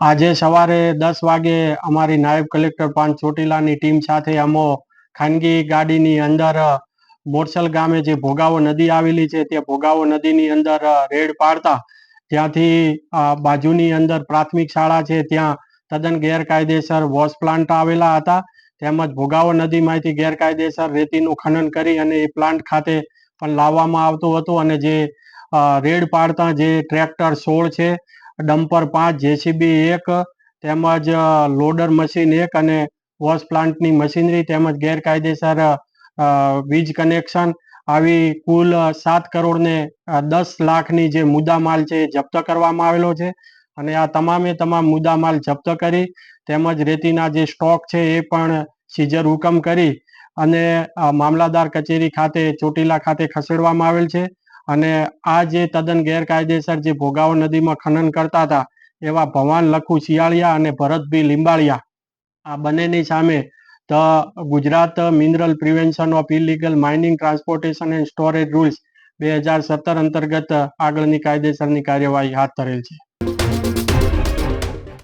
આજે સવારે દસ વાગે અમારી નાયબ કલેક્ટર પાન ચોટીલાની ટીમ સાથે અમો ખાનગી ગાડીની અંદર મોરસલ ગામે જે ભોગાવો નદી આવેલી છે, તે ભોગાવો નદીની અંદર રેડ પાડતા. ત્યાંથી બાજુની અંદર પ્રાથમિક શાળા છે, ત્યાં તદ્દન ગેરકાયદેસર વોશ પ્લાન્ટ આવેલા હતા. તેમજ ભોગાવો નદીમાંથી ગેરકાયદેસર રેતીનું ખનન કરી અને એ પ્લાન્ટ ખાતે પણ લાવવામાં આવતું હતું અને જે રેડ પાડતા જે ટ્રેક્ટર સોળ છે ડમ્પર પાંચ, જેસીબી એક, તેમજ લોડર મશીન એક અને વોશ પ્લાન્ટની મશીનરી તેમજ ગેરકાયદેસર વીજ કનેક્શન. આવી કુલ સાત કરોડ ને દસ લાખની જે મુદ્દામાલ છે એ જપ્ત કરવામાં આવેલો છે. અને આ તમામે તમામ મુદ્દામાલ જપ્ત કરી, તેમજ રેતીના જે સ્ટોક છે એ પણ સીઝર હુકમ કરી અને મામલાદાર કચેરી ખાતે ચોટીલા ખાતે ખસેડવામાં આવેલ છે. અને આ જે તદ્દન ગેરકાયદેસર જે ભોગાવો નદીમાં ખનન કરતા હતા, એવા ભવાન, લખુ, શિયાળિયા અને ભરતભી લીંબાળિયા, આ બંનેની સામે the Gujarat mineral prevention of illegal mining transportation and storage rules બે હજાર સત્તર અંતર્ગત આગળની કાયદેસરની કાર્યવાહી હાથ ધરેલ છે.